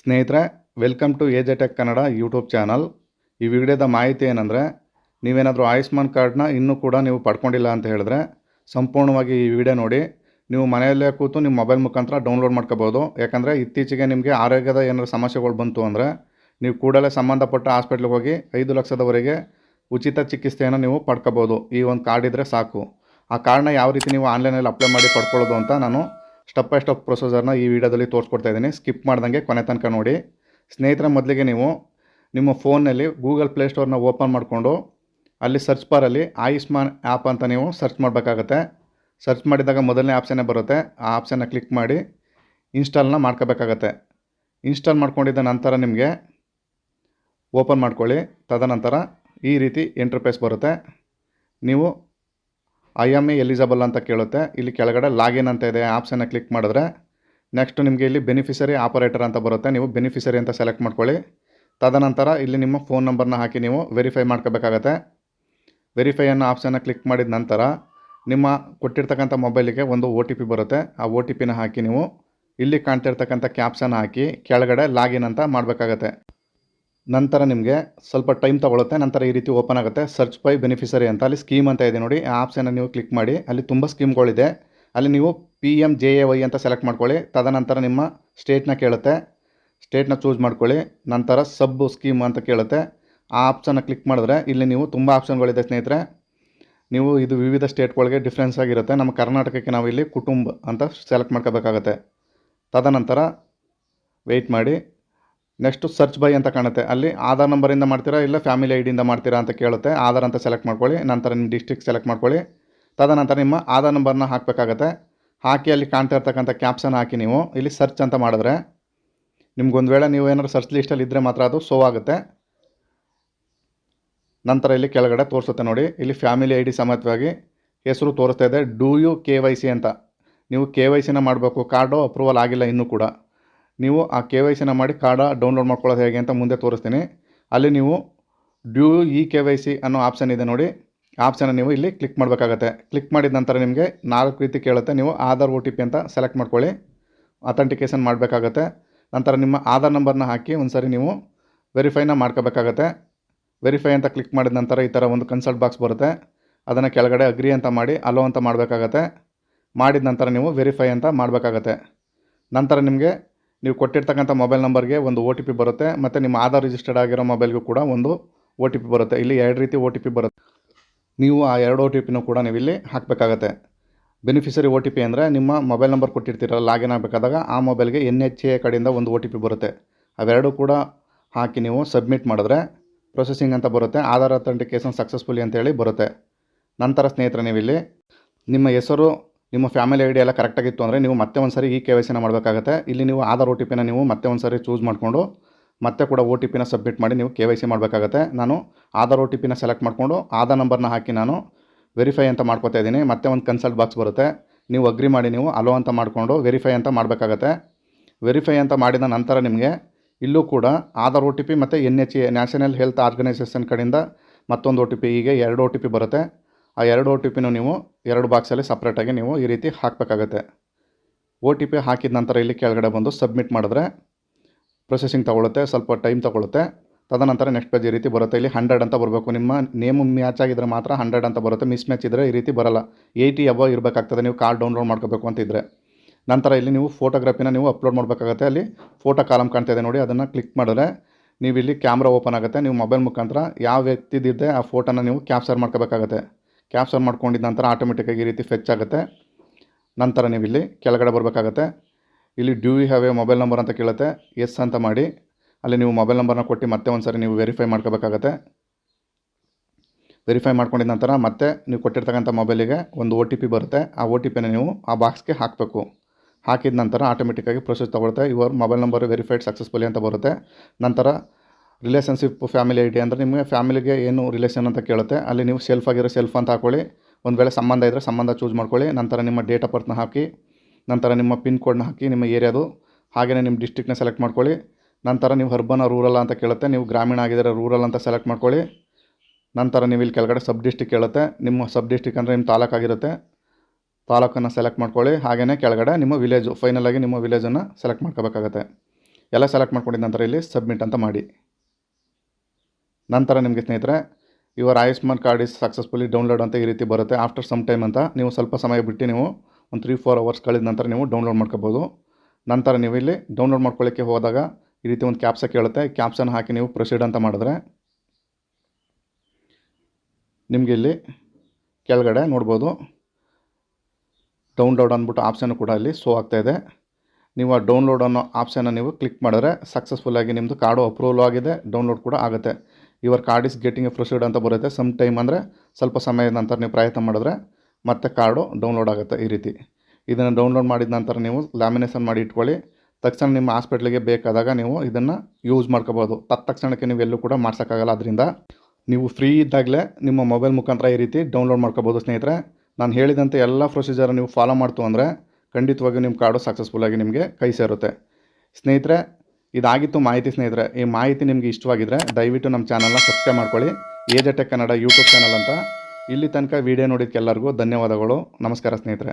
ಸ್ನೇಹಿತರೆ welcome to age tech Kannada YouTube channel ಈ ವಿಡಿಯೋದ ಮಾಹಿತಿ ಏನಂದರೆ, ನೀವೇನಾದರೂ ಆಯುಷ್ಮಾನ್ ಕಾರ್ಡ್ನ ಇನ್ನೂ ಕೂಡ ನೀವು ಪಡ್ಕೊಂಡಿಲ್ಲ ಅಂತ ಹೇಳಿದ್ರೆ, ಸಂಪೂರ್ಣವಾಗಿ ಈ ವಿಡಿಯೋ ನೋಡಿ. ನೀವು ಮನೆಯಲ್ಲೇ ಕೂತು ನಿಮ್ಮ ಮೊಬೈಲ್ ಮುಖಾಂತರ ಡೌನ್ಲೋಡ್ ಮಾಡ್ಕೋಬೋದು. ಯಾಕಂದರೆ ಇತ್ತೀಚೆಗೆ ನಿಮಗೆ ಆರೋಗ್ಯದ ಏನಾದರೂ ಸಮಸ್ಯೆಗಳು ಬಂತು ಅಂದರೆ, ನೀವು ಕೂಡಲೇ ಸಂಬಂಧಪಟ್ಟ ಹಾಸ್ಪಿಟ್ಲಿಗೆ ಹೋಗಿ ಐದು ಲಕ್ಷದವರೆಗೆ ಉಚಿತ ಚಿಕಿತ್ಸೆಯನ್ನು ನೀವು ಪಡ್ಕೋಬೋದು. ಈ ಒಂದು ಕಾರ್ಡ್ ಇದ್ದರೆ ಸಾಕು. ಆ ಕಾರ್ಡ್ನ ಯಾವ ರೀತಿ ನೀವು ಆನ್ಲೈನಲ್ಲಿ ಅಪ್ಲೈ ಮಾಡಿ ಪಡ್ಕೊಳ್ಳೋದು ಅಂತ ನಾನು ಸ್ಟೆಪ್ ಬೈ ಸ್ಟೆಪ್ ಪ್ರೊಸೀಜರ್ನ ಈ ವಿಡಿಯೋದಲ್ಲಿ ತೋರಿಸ್ಕೊಡ್ತಾ ಇದ್ದೀನಿ. ಸ್ಕಿಪ್ ಮಾಡ್ದಂಗೆ ಕೊನೆ ತನಕ ನೋಡಿ. ಸ್ನೇಹಿತರ, ಮೊದಲಿಗೆ ನೀವು ನಿಮ್ಮ ಫೋನ್ನಲ್ಲಿ ಗೂಗಲ್ ಪ್ಲೇಸ್ಟೋರ್ನ ಓಪನ್ ಮಾಡಿಕೊಂಡು, ಅಲ್ಲಿ ಸರ್ಚ್ ಬಾರಲ್ಲಿ ಆಯುಷ್ಮಾನ್ ಆ್ಯಪ್ ಅಂತ ನೀವು ಸರ್ಚ್ ಮಾಡಬೇಕಾಗತ್ತೆ. ಸರ್ಚ್ ಮಾಡಿದಾಗ ಮೊದಲನೇ ಆಪ್ಷನ್ನೇ ಬರುತ್ತೆ. ಆ ಆಪ್ಷನ್ನ ಕ್ಲಿಕ್ ಮಾಡಿ ಇನ್ಸ್ಟಾಲ್ನ ಮಾಡ್ಕೋಬೇಕಾಗತ್ತೆ. ಇನ್ಸ್ಟಾಲ್ ಮಾಡ್ಕೊಂಡಿದ್ದ ನಂತರ ನಿಮಗೆ ಓಪನ್ ಮಾಡ್ಕೊಳ್ಳಿ. ತದನಂತರ ಈ ರೀತಿ ಎಂಟ್ರಪೇಸ್ ಬರುತ್ತೆ. ನೀವು ಐ ಎಂ ಎ ಎಲಿಜಬಲ್ ಅಂತ ಕೇಳುತ್ತೆ. ಇಲ್ಲಿ ಕೆಳಗಡೆ ಲಾಗಿನ್ ಅಂತ ಇದೆ. ಆಪ್ಷನ್ನ ಕ್ಲಿಕ್ ಮಾಡಿದ್ರೆ ನೆಕ್ಸ್ಟ್ ನಿಮಗೆ ಇಲ್ಲಿ ಬೆನಿಫಿಷರಿ ಆಪರೇಟರ್ ಅಂತ ಬರುತ್ತೆ. ನೀವು ಬೆನಿಫಿಷರಿ ಅಂತ ಸೆಲೆಕ್ಟ್ ಮಾಡ್ಕೊಳ್ಳಿ. ತದನಂತರ ಇಲ್ಲಿ ನಿಮ್ಮ ಫೋನ್ ನಂಬರ್ನ ಹಾಕಿ ನೀವು ವೆರಿಫೈ ಮಾಡ್ಕೋಬೇಕಾಗತ್ತೆ. ವೆರಿಫೈ ಅನ್ನೋ ಆಪ್ಷನ್ನ ಕ್ಲಿಕ್ ಮಾಡಿದ ನಂತರ ನಿಮ್ಮ ಕೊಟ್ಟಿರ್ತಕ್ಕಂಥ ಮೊಬೈಲಿಗೆ ಒಂದು ಒ ಟಿ ಪಿ ಬರುತ್ತೆ. ಆ ಒ ಟಿ ಪಿನ ಹಾಕಿ ನೀವು ಇಲ್ಲಿ ಕಾಣ್ತಿರ್ತಕ್ಕಂಥ ಕ್ಯಾಪ್ಸನ್ನು ಹಾಕಿ ಕೆಳಗಡೆ ಲಾಗಿನ್ ಅಂತ ಮಾಡಬೇಕಾಗತ್ತೆ. ನಂತರ ನಿಮಗೆ ಸ್ವಲ್ಪ ಟೈಮ್ ತೊಗೊಳುತ್ತೆ, ನಂತರ ಈ ರೀತಿ ಓಪನ್ ಆಗುತ್ತೆ. ಸರ್ಚ್ ಬೈ ಬೆನಿಫಿಷರಿ ಅಂತ ಅಲ್ಲಿ ಸ್ಕೀಮ್ ಅಂತ ಇದೆ ನೋಡಿ. ಆ ನೀವು ಕ್ಲಿಕ್ ಮಾಡಿ, ಅಲ್ಲಿ ತುಂಬ ಸ್ಕೀಮ್ಗಳಿದೆ ಅಲ್ಲಿ ನೀವು P M J A Y ಅಂತ ಸೆಲೆಕ್ಟ್ ಮಾಡ್ಕೊಳ್ಳಿ. ತದನಂತರ ನಿಮ್ಮ ಸ್ಟೇಟ್ನ ಕೇಳುತ್ತೆ. ಸ್ಟೇಟ್ನ ಚೂಸ್ ಮಾಡ್ಕೊಳ್ಳಿ. ನಂತರ ಸಬ್ ಸ್ಕೀಮ್ ಅಂತ ಕೇಳುತ್ತೆ. ಆ ಆಪ್ಷನ್ನ ಕ್ಲಿಕ್ ಮಾಡಿದ್ರೆ ಇಲ್ಲಿ ನೀವು ತುಂಬ ಆಪ್ಷನ್ಗಳಿದೆ ಸ್ನೇಹಿತರೆ. ನೀವು ಇದು ವಿವಿಧ ಸ್ಟೇಟ್ಗಳಿಗೆ ಡಿಫ್ರೆನ್ಸ್ ಆಗಿರುತ್ತೆ. ನಮ್ಮ ಕರ್ನಾಟಕಕ್ಕೆ ನಾವು ಇಲ್ಲಿ ಕುಟುಂಬ ಅಂತ ಸೆಲೆಕ್ಟ್ ಮಾಡ್ಕೋಬೇಕಾಗತ್ತೆ. ತದನಂತರ ವೆಯ್ಟ್ ಮಾಡಿ. ನೆಕ್ಸ್ಟು ಸರ್ಚ್ ಬೈ ಅಂತ ಕಾಣುತ್ತೆ. ಅಲ್ಲಿ ಆಧಾರ್ ನಂಬರಿಂದ ಮಾಡ್ತೀರಾ ಇಲ್ಲ ಫ್ಯಾಮಿಲಿ ಐ ಡಿಯಿಂದ ಮಾಡ್ತೀರಾ ಅಂತ ಕೇಳುತ್ತೆ. ಆಧಾರ್ ಅಂತ ಸೆಲೆಕ್ಟ್ ಮಾಡ್ಕೊಳ್ಳಿ. ನಂತರ ನಿಮ್ಮ ಡಿಸ್ಟ್ರಿಕ್ಟ್ ಸೆಲೆಕ್ಟ್ ಮಾಡ್ಕೊಳ್ಳಿ. ತದನಂತರ ನಿಮ್ಮ ಆಧಾರ್ ನಂಬರ್ನ ಹಾಕಬೇಕಾಗತ್ತೆ. ಹಾಕಿ ಅಲ್ಲಿ ಕಾಣ್ತಾ ಇರ್ತಕ್ಕಂಥ ಕ್ಯಾಪ್ಸನ್ ಹಾಕಿ ನೀವು. ಇಲ್ಲಿ ಸರ್ಚ್ ಅಂತ ಮಾಡಿದ್ರೆ ನಿಮ್ಗೊಂದು ವೇಳೆ ನೀವು ಏನಾದ್ರು ಸರ್ಚ್ ಲಿಸ್ಟಲ್ಲಿ ಇದ್ದರೆ ಮಾತ್ರ ಅದು ಸೋ ಆಗುತ್ತೆ. ನಂತರ ಇಲ್ಲಿ ಕೆಳಗಡೆ ತೋರಿಸುತ್ತೆ ನೋಡಿ. ಇಲ್ಲಿ ಫ್ಯಾಮಿಲಿ ಐ ಡಿ ಸಮೇತವಾಗಿ ಹೆಸರು ತೋರಿಸ್ತಾ ಇದೆ. Do you K Y C ಅಂತ. ನೀವು ಕೆ ವೈ ಸಿನ ಮಾಡಬೇಕು. ಕಾರ್ಡು ಅಪ್ರೂವಲ್ ಆಗಿಲ್ಲ ಇನ್ನೂ ಕೂಡ. ನೀವು ಆ ಕೆ ವೈ ಸಿನ ಮಾಡಿ ಕಾರ್ಡ ಡೌನ್ಲೋಡ್ ಮಾಡ್ಕೊಳ್ಳೋದು ಹೇಗೆ ಅಂತ ಮುಂದೆ ತೋರಿಸ್ತೀನಿ. ಅಲ್ಲಿ ನೀವು do e K Y C ಅನ್ನೋ ಆಪ್ಷನ್ ಇದೆ ನೋಡಿ. ಆಪ್ಷನ್ನ ನೀವು ಇಲ್ಲಿ ಕ್ಲಿಕ್ ಮಾಡಬೇಕಾಗತ್ತೆ. ಕ್ಲಿಕ್ ಮಾಡಿದ ನಂತರ ನಿಮಗೆ ನಾಲ್ಕು ರೀತಿ ಕೇಳುತ್ತೆ. ನೀವು ಆಧಾರ್ ಒ ಟಿ ಪಿ ಅಂತ ಸೆಲೆಕ್ಟ್ ಮಾಡ್ಕೊಳ್ಳಿ. ಅಥೆಂಟಿಕೇಷನ್ ಮಾಡಬೇಕಾಗತ್ತೆ. ನಂತರ ನಿಮ್ಮ ಆಧಾರ್ ನಂಬರ್ನ ಹಾಕಿ ಒಂದು ಸರಿ ನೀವು ವೆರಿಫೈನ ಮಾಡ್ಕೋಬೇಕಾಗತ್ತೆ. ವೆರಿಫೈ ಅಂತ ಕ್ಲಿಕ್ ಮಾಡಿದ ನಂತರ ಈ ಥರ ಒಂದು ಕನ್ಸಲ್ಟ್ ಬಾಕ್ಸ್ ಬರುತ್ತೆ. ಅದನ್ನು ಕೆಳಗಡೆ ಅಗ್ರಿ ಅಂತ ಮಾಡಿ, ಅಲೋ ಅಂತ ಮಾಡಬೇಕಾಗತ್ತೆ. ಮಾಡಿದ ನಂತರ ನೀವು ವೆರಿಫೈ ಅಂತ ಮಾಡಬೇಕಾಗತ್ತೆ. ನಂತರ ನಿಮಗೆ ನೀವು ಕೊಟ್ಟಿರ್ತಕ್ಕಂಥ ಮೊಬೈಲ್ ನಂಬರ್ಗೆ ಒಂದು ಒ ಟಿ ಪಿ ಬರುತ್ತೆ, ಮತ್ತು ನಿಮ್ಮ ಆಧಾರ್ ರಿಜಿಸ್ಟರ್ಡ್ ಆಗಿರೋ ಮೊಬೈಲ್ಗೂ ಕೂಡ ಒಂದು ಒ ಟಿ ಪಿ ಬರುತ್ತೆ. ಇಲ್ಲಿ ಎರಡು ರೀತಿ ಒ ಟಿ ಪಿ ಬರುತ್ತೆ. ನೀವು ಆ ಎರಡು ಒ ಟಿ ಪಿನೂ ಕೂಡ ನೀವು ಇಲ್ಲಿ ಹಾಕಬೇಕಾಗತ್ತೆ. ಬೆನಿಫಿಷರಿ ಒ ಟಿ ಪಿ ಅಂದರೆ ನಿಮ್ಮ ಮೊಬೈಲ್ ನಂಬರ್ ಕೊಟ್ಟಿರ್ತೀರಲ್ಲ ಲಾಗಿನ್ ಆಗಬೇಕಾದಾಗ ಆ ಮೊಬೈಲ್ಗೆ ಎನ್ ಎಚ್ ಎ ಕಡೆಯಿಂದ ಒಂದು ಒ ಟಿ ಪಿ ಬರುತ್ತೆ. ಅವೆರಡೂ ಕೂಡ ಹಾಕಿ ನೀವು ಸಬ್ಮಿಟ್ ಮಾಡಿದ್ರೆ ಪ್ರೊಸೆಸಿಂಗ್ ಅಂತ ಬರುತ್ತೆ, ಆಧಾರ್ ಅಥೆಂಟಿಕೇಷನ್ ಸಕ್ಸಸ್ಫುಲಿ ಅಂತೇಳಿ ಬರುತ್ತೆ. ನಂತರ ಸ್ನೇಹಿತರೆ ನೀವು ಇಲ್ಲಿ ನಿಮ್ಮ ಹೆಸರು ನಿಮ್ಮ ಫ್ಯಾಮಿಲಿ ಐ ಡಿ ಎಲ್ಲ ಕರೆಕ್ಟಾಗಿತ್ತು ಅಂದರೆ ನೀವು ಮತ್ತೆ ಒಂದು ಸರಿ ಈ ಕೆ ವೈ ಸಿನ ಮಾಡಬೇಕಾಗತ್ತೆ. ಇಲ್ಲಿ ನೀವು ಆಧಾರ್ ಒ ಟಿ ಪಿನ ನೀವು ಮತ್ತೆ ಒಂದು ಸರಿ ಚೂಸ್ ಮಾಡಿಕೊಂಡು ಮತ್ತೆ ಕೂಡ ಒ ಟಿ ಪಿನ ಸಬ್ಮಿಟ್ ಮಾಡಿ ನೀವು ಕೆ ವೈ ಸಿ ಮಾಡಬೇಕಾಗತ್ತೆ. ನಾನು ಆಧಾರ್ ಒ ಟಿ ಪಿನ ಸೆಲೆಕ್ಟ್ ಮಾಡಿಕೊಂಡು ಆಧಾರ್ ನಂಬರ್ನ ಹಾಕಿ ನಾನು ವೆರಿಫೈ ಅಂತ ಮಾಡ್ಕೋತಾ ಇದ್ದೀನಿ. ಮತ್ತೆ ಒಂದು ಕನ್ಸಲ್ಟ್ ಬಾಕ್ಸ್ ಬರುತ್ತೆ. ನೀವು ಅಗ್ರಿ ಮಾಡಿ ನೀವು ಅಲೋ ಅಂತ ಮಾಡಿಕೊಂಡು ವೆರಿಫೈ ಅಂತ ಮಾಡಬೇಕಾಗತ್ತೆ. ವೆರಿಫೈ ಅಂತ ಮಾಡಿದ ನಂತರ ನಿಮಗೆ ಇಲ್ಲೂ ಕೂಡ ಆಧಾರ್ ಒ ಟಿ ಪಿ ಮತ್ತು N H A national health organisation ಕಡೆಯಿಂದ ಮತ್ತೊಂದು ಒ ಟಿ ಪಿ ಹೀಗೆ ಎರಡು ಒ ಟಿ ಪಿ ಬರುತ್ತೆ. ಆ ಎರಡು ಒ ಟಿ ಪಿನೂ ನೀವು ಎರಡು ಬಾಕ್ಸಲ್ಲಿ ಸಪ್ರೇಟಾಗಿ ನೀವು ಈ ರೀತಿ ಹಾಕಬೇಕಾಗತ್ತೆ. ಒ ಟಿ ಪಿ ಹಾಕಿದ ನಂತರ ಇಲ್ಲಿ ಕೆಳಗಡೆ ಬಂದು ಸಬ್ಮಿಟ್ ಮಾಡಿದ್ರೆ ಪ್ರೊಸೆಸಿಂಗ್ ತೊಗೊಳುತ್ತೆ, ಸ್ವಲ್ಪ ಟೈಮ್ ತೊಗೊಳುತ್ತೆ. ತದನಂತರ ನೆಕ್ಸ್ಟ್ ಪೇಜ್ ಈ ರೀತಿ ಬರುತ್ತೆ. ಇಲ್ಲಿ ಹಂಡ್ರೆಡ್ ಅಂತ ಬರಬೇಕು. ನಿಮ್ಮ ನೇಮ್ ಮ್ಯಾಚ್ ಆಗಿದ್ರೆ ಮಾತ್ರ ಹಂಡ್ರೆಡ್ ಅಂತ ಬರುತ್ತೆ. ಮಿಸ್ ಮ್ಯಾಚ್ ಇದ್ದರೆ ಈ ರೀತಿ ಬರಲ್ಲ. ಏಯ್ಟಿ ಅಬೋ ಇರಬೇಕಾಗ್ತದೆ. ನೀವು ಕಾರ್ಡ್ ಡೌನ್ಲೋಡ್ ಮಾಡ್ಕೋಬೇಕು ಅಂತಿದ್ರೆ ನಂತರ ಇಲ್ಲಿ ನೀವು ಫೋಟೋಗ್ರಫಿನ ನೀವು ಅಪ್ಲೋಡ್ ಮಾಡಬೇಕಾಗತ್ತೆ. ಅಲ್ಲಿ ಫೋಟೋ ಕಾಲಮ್ ಕಾಣ್ತಾ ಇದೆ ನೋಡಿ, ಅದನ್ನು ಕ್ಲಿಕ್ ಮಾಡಿದ್ರೆ ನೀವು ಇಲ್ಲಿ ಕ್ಯಾಮ್ರಾ ಓಪನ್ ಆಗುತ್ತೆ. ನೀವು ಮೊಬೈಲ್ ಮುಖಾಂತರ ಯಾವ ವ್ಯಕ್ತಿದಿದೆ ಆ ಫೋಟೋನ ನೀವು ಕ್ಯಾಪ್ಚರ್ ಮಾಡ್ಕೋಬೇಕಾಗತ್ತೆ. ಕ್ಯಾಪ್ಚರ್ ಮಾಡ್ಕೊಂಡಿದ್ದ ನಂತರ ಆಟೋಮೆಟಿಕ್ಕಾಗಿ ಈ ರೀತಿ ಫೆಚ್ ಆಗುತ್ತೆ. ನಂತರ ನೀವು ಇಲ್ಲಿ ಕೆಳಗಡೆ ಬರಬೇಕಾಗತ್ತೆ. ಇಲ್ಲಿ do you have a mobile number ಅಂತ ಕೇಳುತ್ತೆ. ಎಸ್ ಅಂತ ಮಾಡಿ. ಅಲ್ಲಿ ನೀವು ಮೊಬೈಲ್ ನಂಬರ್ನ ಕೊಟ್ಟು ಮತ್ತೆ ಒಂದು ಸರಿ ನೀವು ವೆರಿಫೈ ಮಾಡ್ಕೋಬೇಕಾಗತ್ತೆ. ವೆರಿಫೈ ಮಾಡ್ಕೊಂಡಿದ ನಂತರ ಮತ್ತೆ ನೀವು ಕೊಟ್ಟಿರ್ತಕ್ಕಂಥ ಮೊಬೈಲಿಗೆ ಒಂದು ಒ ಬರುತ್ತೆ. ಆ ಒ ಟಿ ನೀವು ಆ ಬಾಕ್ಸ್ಗೆ ಹಾಕಬೇಕು. ಹಾಕಿದ ನಂತರ ಆಟೋಮೆಟಿಕ್ಕಾಗಿ process ತೊಗೊಳುತ್ತೆ your mobile number verified successfully ಅಂತ ಬರುತ್ತೆ. ನಂತರ ರಿಲೇಷನ್ಶಿಪ್ ಫ್ಯಾಮಿಲಿ ಐ ಡಿ ಅಂದರೆ ನಿಮಗೆ ಫ್ಯಾಮಿಲಿಗೆ ಏನು ರಿಲೇಷನ್ ಅಂತ ಕೇಳುತ್ತೆ. ಅಲ್ಲಿ ನೀವು ಸೆಲ್ಫ್ ಆಗಿರೋ ಸೆಲ್ಫ್ ಅಂತ ಹಾಕೊಳ್ಳಿ. ಒಂದು ವೇಳೆ ಸಂಬಂಧ ಇದ್ದರೆ ಸಂಬಂಧ ಚೂಸ್ ಮಾಡ್ಕೊಳ್ಳಿ. ನಂತರ ನಿಮ್ಮ ಡೇಟ್ ಆಫ್ ಬರ್ತ್ನ ಹಾಕಿ, ನಂತರ ನಿಮ್ಮ ಪಿನ್ ಕೋಡ್ನ ಹಾಕಿ, ನಿಮ್ಮ ಏರಿಯಾದು ಹಾಗೆಯೇ ನಿಮ್ಮ ಡಿಸ್ಟಿಕ್ನ ಸೆಲೆಕ್ಟ್ ಮಾಡ್ಕೊಳ್ಳಿ. ನಂತರ ನೀವು ಹರ್ಬನ್ ರೂರಲ್ ಅಂತ ಕೇಳುತ್ತೆ. ನೀವು ಗ್ರಾಮೀಣ ಆಗಿದ್ದರೆ ರೂರಲ್ ಅಂತ ಸೆಲೆಕ್ಟ್ ಮಾಡ್ಕೊಳ್ಳಿ. ನಂತರ ನೀವು ಇಲ್ಲಿ ಕೆಳಗಡೆ ಸಬ್ ಡಿಸ್ಟಿಕ್ ಕೇಳುತ್ತೆ. ನಿಮ್ಮ ಸಬ್ ಡಿಸ್ಟಿಕ್ ಅಂದರೆ ನಿಮ್ಮ ತಾಲೂಕಾಗಿರುತ್ತೆ ತಾಲೂಕನ್ನು ಸೆಲೆಕ್ಟ್ ಮಾಡ್ಕೊಳ್ಳಿ. ಹಾಗೆಯೇ ಕೆಳಗಡೆ ನಿಮ್ಮ ವಿಲೇಜು ಫೈನಲಾಗಿ ನಿಮ್ಮ ವಿಲೇಜನ್ನು ಸೆಲೆಕ್ಟ್ ಮಾಡ್ಕೋಬೇಕಾಗತ್ತೆ. ಎಲ್ಲ ಸೆಲೆಕ್ಟ್ ಮಾಡ್ಕೊಂಡಿದ್ದ ನಂತರ ಇಲ್ಲಿ ಸಬ್ಮಿಟ್ ಅಂತ ಮಾಡಿ. ನಂತರ ನಿಮಗೆ ಸ್ನೇಹಿತರೆ, your Ayushman card is successfully download ಅಂತ ಈ ರೀತಿ ಬರುತ್ತೆ. ಆಫ್ಟರ್ ಸಮ್ ಟೈಮ್ ಅಂತ ನೀವು ಸ್ವಲ್ಪ ಸಮಯ ಬಿಟ್ಟು ನೀವು ಒಂದು ತ್ರೀ ಫೋರ್ ಅವರ್ಸ್ ಕಳೆದ ನಂತರ ನೀವು ಡೌನ್ಲೋಡ್ ಮಾಡ್ಕೋಬೋದು. ನಂತರ ನೀವು ಇಲ್ಲಿ ಡೌನ್ಲೋಡ್ ಮಾಡ್ಕೊಳ್ಳೋಕ್ಕೆ ಹೋದಾಗ ಈ ರೀತಿ ಒಂದು ಕ್ಯಾಪ್ಸ ಕೇಳುತ್ತೆ. ಕ್ಯಾಪ್ಸನ್ನು ಹಾಕಿ ನೀವು ಪ್ರೊಸೀಡ್ ಅಂತ ಮಾಡಿದ್ರೆ ನಿಮಗೆ ಇಲ್ಲಿ ಕೆಳಗಡೆ ನೋಡ್ಬೋದು. ಡೌನ್ಲೋಡ್ ಅಂದ್ಬಿಟ್ಟು ಆಪ್ಷನ್ ಕೂಡ ಇಲ್ಲಿ ಶೋ ಆಗ್ತಾಯಿದೆ ನೀವು ಆ ಡೌನ್ಲೋಡ್ ಅನ್ನೋ ಆಪ್ಷನ್ನ ನೀವು ಕ್ಲಿಕ್ ಮಾಡಿದ್ರೆ ಸಕ್ಸಸ್ಫುಲ್ಲಾಗಿ ನಿಮ್ಮದು ಕಾರ್ಡು ಅಪ್ರೂವಲ್ ಆಗಿದೆ ಡೌನ್ಲೋಡ್ ಕೂಡ ಆಗುತ್ತೆ. Your card is getting a proceed ಅಂತ ಬರುತ್ತೆ. ಸಮ್ ಟೈಮ್ ಅಂದರೆ ಸ್ವಲ್ಪ ಸಮಯದ ನಂತರ ನೀವು ಪ್ರಯತ್ನ ಮಾಡಿದ್ರೆ ಮತ್ತೆ ಕಾರ್ಡು ಡೌನ್ಲೋಡ್ ಆಗುತ್ತೆ ಈ ರೀತಿ. ಇದನ್ನು ಡೌನ್ಲೋಡ್ ಮಾಡಿದ ನಂತರ ನೀವು ಲ್ಯಾಮಿನೇಷನ್ ಮಾಡಿ ಇಟ್ಕೊಳ್ಳಿ. ತಕ್ಷಣ ನಿಮ್ಮ ಹಾಸ್ಪಿಟ್ಲಿಗೆ ಬೇಕಾದಾಗ ನೀವು ಇದನ್ನು ಯೂಸ್ ಮಾಡ್ಕೋಬೋದು. ತಕ್ಷಣಕ್ಕೆ ನೀವು ಎಲ್ಲೂ ಕೂಡ ಮಾಡ್ಸೋಕ್ಕಾಗಲ್ಲ. ಅದರಿಂದ ನೀವು ಫ್ರೀ ಇದ್ದಾಗಲೇ ನಿಮ್ಮ ಮೊಬೈಲ್ ಮುಖಾಂತರ ಈ ರೀತಿ ಡೌನ್ಲೋಡ್ ಮಾಡ್ಕೋಬೋದು ಸ್ನೇಹಿತರೆ. ನಾನು ಹೇಳಿದಂತೆ ಎಲ್ಲ ಪ್ರೊಸೀಜರ್ ನೀವು ಫಾಲೋ ಮಾಡ್ತು ಅಂದರೆ ಖಂಡಿತವಾಗಿಯೂ ನಿಮ್ಮ ಕಾರ್ಡು ಸಕ್ಸಸ್ಫುಲ್ಲಾಗಿ ನಿಮಗೆ ಕೈ ಸೇರುತ್ತೆ. ಸ್ನೇಹಿತರೆ ಇದಾಗಿತ್ತು ಮಾಹಿತಿ ಸ್ನೇಹಿತರೆ. ಈ ಮಾಹಿತಿ ನಿಮಗೆ ಇಷ್ಟವಾಗಿದ್ರೆ ದಯವಿಟ್ಟು ನಮ್ಮ ಚಾನಲ್ನ ಸಬ್ಸ್ಕ್ರೈಬ್ ಮಾಡ್ಕೊಳ್ಳಿ. ಏಜಟೆಕ್ ಕನ್ನಡ ಯೂಟ್ಯೂಬ್ ಚಾನಲ್ ಅಂತ. ಇಲ್ಲಿ ತನಕ ವೀಡಿಯೋ ನೋಡಿದ್ದಕ್ಕೆಲ್ಲರಿಗೂ ಧನ್ಯವಾದಗಳು. ನಮಸ್ಕಾರ ಸ್ನೇಹಿತರೆ.